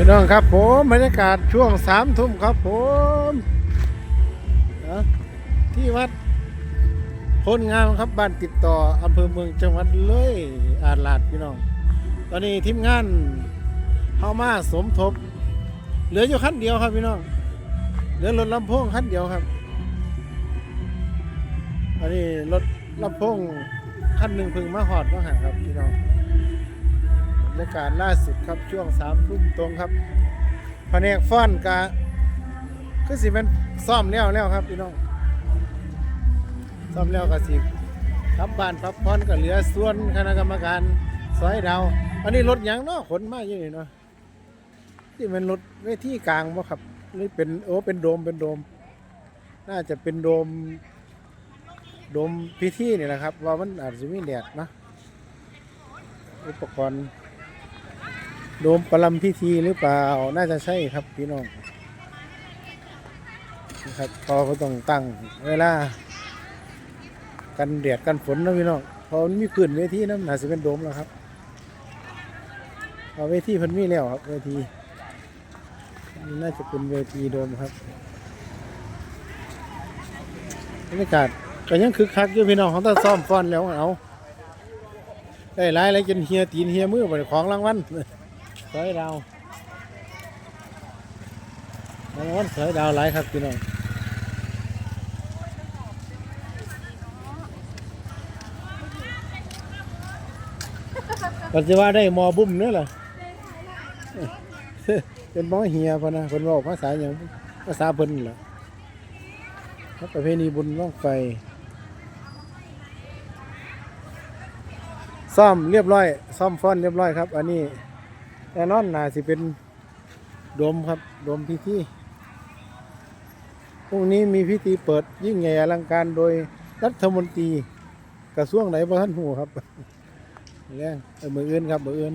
พี่น้องครับผมบรรยากาศช่วงสามทุ่มครับผมนะที่วัดพลงามครับบ้านติดต่ออำเภอเมืองจังหวัดเลยอาลาดพี่น้อง ตอนนี้ทีมงานเข้ามาสมทบ เหลืออยู่คันเดียวครับพี่น้องเหลือรถลำโพงคันเดียวครับอันนี้รถลำโพงคันหนึ่งพึงมาหอดมาหาครับพี่น้อง รรยากาศล่าสุดครับช่วงสามทุ่มตรงครับแผนกฟ้อนกะคือสิเป็นซ่อมแล้วแล้วครับพี่น้องซ่อมแล้วก็สิกลับบ้านพักผ่อนก็เหลือส่วนคณะกรรมการซอยดาวอันนี้รถยังเนาะขนมาอยู่นี่เนาะที่มันรถเวทีกลางบ่ครับหรือเป็นโอ้เป็นโดมเป็นโดม น่าจะเป็นโดม โดมพิธีนี่แหละครับ ว่ามันอาจจะมีแดดนะอุปกรณ์ โดมประลัมพิธีหรือเปล่า น่าจะใช่ครับพี่น้องนะครับพอก็ต้องตั้งเวลา กันแดดกันฝนนะพี่น้องพอมันมีพื้นเวทีนะน่าจะเป็นโดมแล้วครับพอเวทีพันมีแล้วครับเวทีน่าจะเป็นเวทีโดมครับบรรยากาศก็ยังคึกคักอยู่พี่น้องเขาต้องซ่อมฟอนแล้วเอาได้หลายอะไรจนเฮียตีนเฮียมือไปของรางวัล สอยดาวรางวัลสอยดาวหลายครับพี่น้องปัจจุบันได้มอบุ้มเนี่ยเหรอเป็นหมอเฮียพะนะคนบอกภาษาอย่างภาษาเพิ่นเหรอครับประเพณีบุญบ้างไฟซ่อมเรียบร้อย ซ่อมฟ้อนเรียบร้อยครับ อันนี้ แน่นอนน่าสิเป็นโดมครับโดมพิธีพรุ่งนี้มีพิธีเปิดยิ่งใหญ่อลังการโดยรัฐมนตรีกระทรวงไหนบ่ท่านหูครับเรื่อเออมืออื่นครับมืออื่น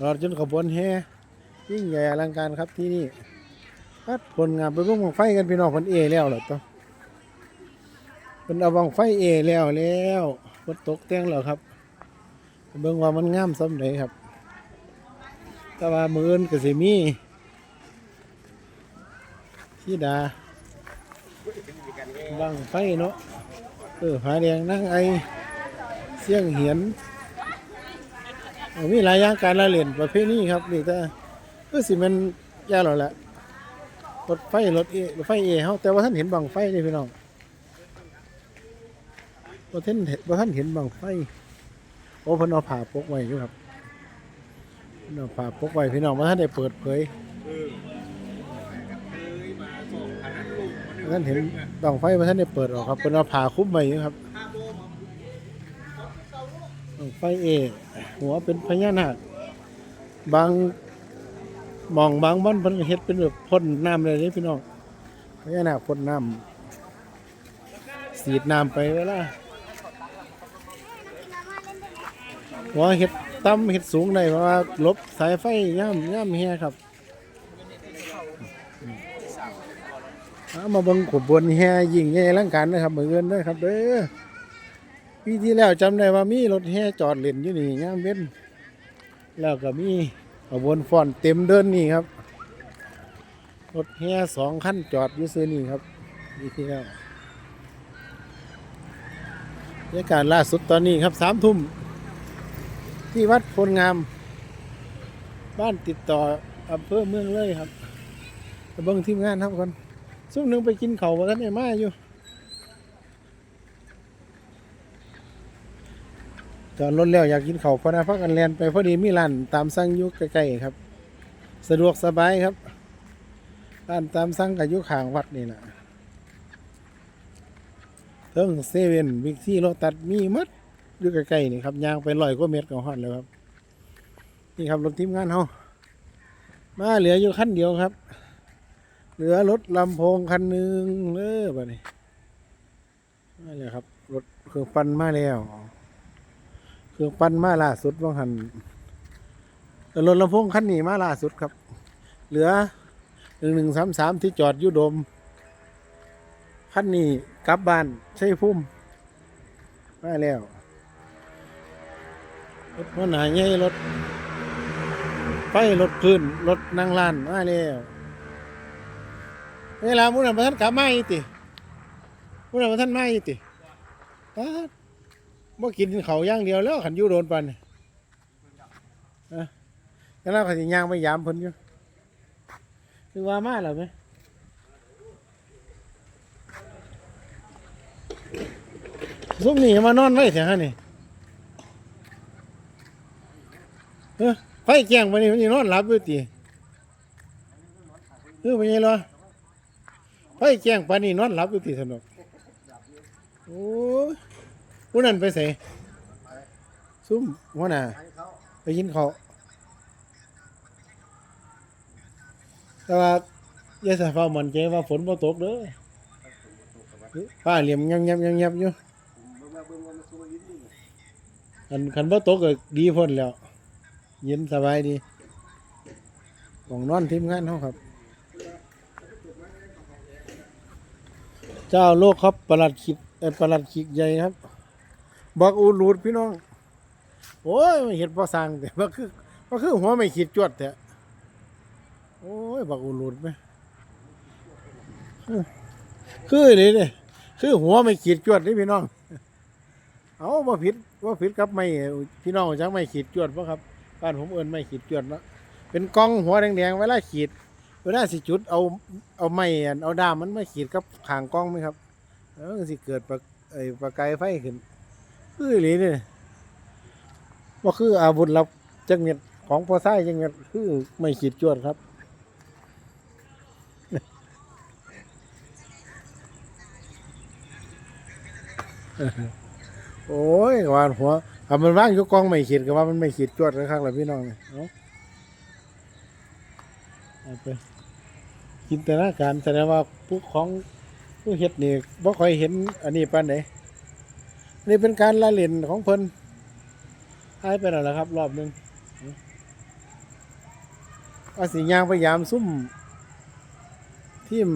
รอจนขบวนแห่ยิ่งใหญ่อลังการครับที่นี่พัดผลงานไปเบิ่งบั้งไฟกันพี่น้องคนเอแล้วเหรอต้องเป็นเอาบังไฟเอแล้วแล้วฝนตกแต่งแล้วครับเบิ่งว่ามันงามสำเร็จครับ แต่ว่ามืออื่นก็สิมีที่ดาบังไฟเนาะเออผาแดงนั่งไอเสียงเหียนมีหลายอย่างการละเล่นประเภทนี้ครับนี่แต่ก็สิมันยาหรอแหละรถไฟรถเอรถไฟเอเฮาแต่ว่าท่านเห็นบังไฟเลยพี่น้องว่าท่านเห็นว่าท่านเห็นบังไฟโอ้เพนเอาผ้าปกไว้อยู่ครับ เพิ่นเอาผ้าปกไว้พี่น้องว่าท่านได้เปิดเผยท่านเห็นบังไฟว่าท่านได้เปิดออกครับเพิ่นเอาผ้าคลุมไว้อยู่ครับบังไฟเอหัวเป็นพญานาคบางมองบางบ้านเพิ่นเฮ็ดเป็นแบบพ่นน้ำเลยเด้พี่น้องพญานาคพ่นน้ำสีดน้ำไปเวลาหัวเห็ด ต่ำเห็ดสูงได้เพราะว่าลบสายไฟย่ำย่ำเฮียครับเอามาเบังขบวนแฮยิงใหญ่ลังการนะครับเหมือนกันด้วยครับเด้อปีที่แล้วจำได้ว่ามีรถแห่จอดเล่นอยู่นี่ย่ามเว้นแล้วก็มีขบวนฟอนเต็มเดินนี่ครับรถแห่สองคันจอดอยู่ซื้อนี่ครับปีที่แล้วบรรยากาศล่าสุดตอนนี้ครับสามทุ่ม ที่วัดพลงาม บ้านติดต่ออำเภอเมืองเลยครับเบิ่งทีมงานครับคนซุ่มหนึ่งไปกินเขาวมาท่านไอ้มาอยู่จอดรถแล้วอยากกินเขาพอนะพักกันแลนไปพอดีมีร้านตามสั่งยุกใกล้ๆครับ สะดวกสบายครับร้านตามสั่งกับยุคขางวัดนี่แหละเทิงเซเว่นบิ๊กซีโลตัดมีมัด อยู่ใกล้ๆนี่ครับยางไปลอยกว่าเมตรก็ฮอดแล้วครับ นี่ครับรถทีมงานเขามาเหลืออยู่คันเดียวครับ เหลือรถลำโพงคันหนึ่งเออบ่นี้มาแล้วครับรถเครื่องปั้นมาแล้วเครื่องปั้นมาล่าสุดว่างหันแต่รถลำโพงคันนี้มาล่าสุดครับ เหลือหนึ่งหนึ่งสามสามที่จอดอยู่โดมคันนี้กลับบ้านใช่พุ่มมาแล้ว รถมันหนาใหญ่รถไฟรถขึ้นรถนั่งลานมาแล้วเวลามุนันประทันกลับมาอีติมุนันประทันมาอีติป๊าบ่กินเขาย่างเดียวแล้วขันยูโดนปันนี่อะแล้วขันย่างไปยามเพิ่นอยู่คือว่ามาแล้วไหมซุ่มนี่มานอนไว้แถวนี่ เอ้อไฟแจ้งวันนี้มันยังนอนหลับอยู่ติเออเป็นไงล่ะไฟแจ้งปานนี้นอนหลับอยู่ติสนุกโอ้ยผู้นั้นไปใส่ซุ่มหัวหน้าไปยินเขาแต่ว่าอย่าสะฟ้ามันใจว่าฝนบ่ตกเด้อฟ้าเหลี่ยมยับยับยับยับอยู่คันคันบ่ตกก็ดีพ้นแล้ว เย็นสบายดีของนอนทีมงานเขาครับ เจ้าโลกครับประหลัดขิดเอ่อประหลัดขิกใหญ่ครับบอกอูรูดพี่น้อง โอ้ยเห็ดพอสร้างแต่ว่าคือว่าคือหัวไม่ขีดจวดแต่โอ้ยบอกอูรูดไหมคือคือเลยเนี่ยคือหัวไม่ขีดจวดนี่พี่น้อง เอาว่าผิดว่าผิดกับไม่พี่น้องจังไม่ขีดจวดปะครับ บ้านผมเอินไม่ขีดจวดเนาะเป็นกล้องหัวแดงๆเวลาขีด เวลาสิจุดเอาเอาไม้อันเอาด้ามมันมาขีดกับขางกล้องไหมครับแล้วสิเกิดประไอ้ประกายไฟขึ้นคืออีหลีเนี่ยว่าคืออาวุธลับจังเม็ดของพอไส้จังเม็ดคือไม่ขีดจวดครับโอ้ยว่าหัว ถ้ามันว่างอยู่กองไม่ขีดก็ว่ามันไม่ขีดจวดเลยครับแหละพี่น้องเนี่ยเอาไปจินตนาการแสดงว่าผู้ของผู้เฮ็ดนี่บ่ค่อยเห็นอันนี้ปานไหนนี่เป็นการละเล่นของเพิ่นหายไปแล้วละครับ รอบหนึงว่าสิยางพยายามซุ่มทีม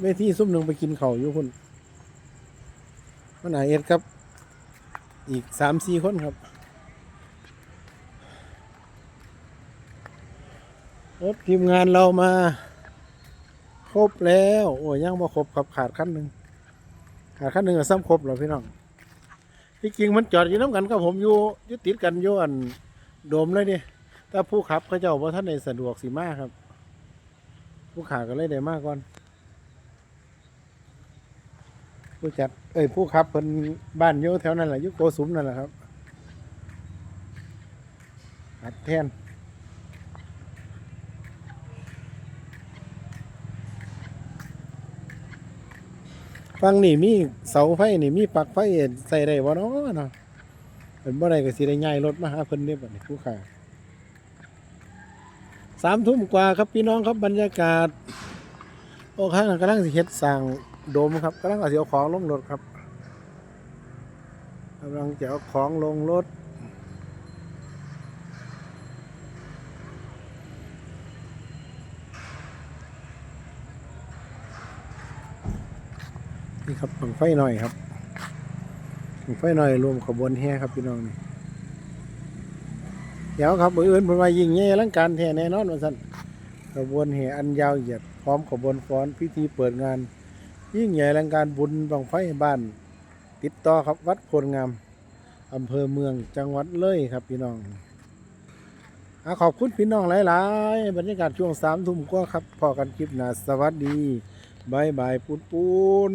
เวทีซุ่มหนึ่งไปกินเข้าอยู่คุณมันหาเอ็ดครับ อีกสามสี่คนครับรถทีมงานเรามา ครบแล้ว โอ้ยยังบ่ครบครับขาดขั้นหนึ่งขาดขั้นหนึ่งก็ซ้ำครบแล้วพี่น้องที่จริงมันจอดอยู่น้ำกันกับผมอยู่ยู่ติดกันอยู่อันโดมเลยดิแต่ผู้ขับเขาเจ้าว่าท่านในสะดวกสิมากครับ ผู้ขาก็เลยได้มากก่อน ผู้จัดเอ้ยผู้ขับเพิ่นบ้านอยู่แถวนั้นแหละอยู่โกสุมนั่นแหละครับอัดแทนฟังนี่มีเสาไฟนี่มีปลั๊กไฟใส่ได้บ่เนาะเนาะเป็นบ่ได้ก็สิได้ย้ายรถมาหาเพิ่นเด้บัดนี้ผู้ขาสามทุ่มกว่าครับพี่น้องครับบรรยากาศ โอ้ข้างกำลังสิเฮ็ดสร้าง โดมครับกำลังเอาสิเอาของลงรถครับกำลังจะเอาของลงรถนี่ครับบังไฟหน่อยครับบังไฟหน่อยรวมขบวนแห่ครับพี่น้องนี่เดี๋ยวครับมืออื่นเพิ่นว่ายิงแย่ลังการแท้แน่นอนว่าซั่นขบวนแห่อันยาวเหยียดพร้อมขบวนฟ้อนพิธีเปิดงาน ยิ่งใหญ่ลังการบุญบังไฟบ้าน ติดต่อครับวัดโพลงาม อำเภอเมืองจังหวัดเลยครับพี่น้องอขอบคุณพี่น้องหลายๆ บรรยากาศช่วงสามทุ่มก็ครับพอกันคลิปหน้าสวัสดีบายบายปูนปูน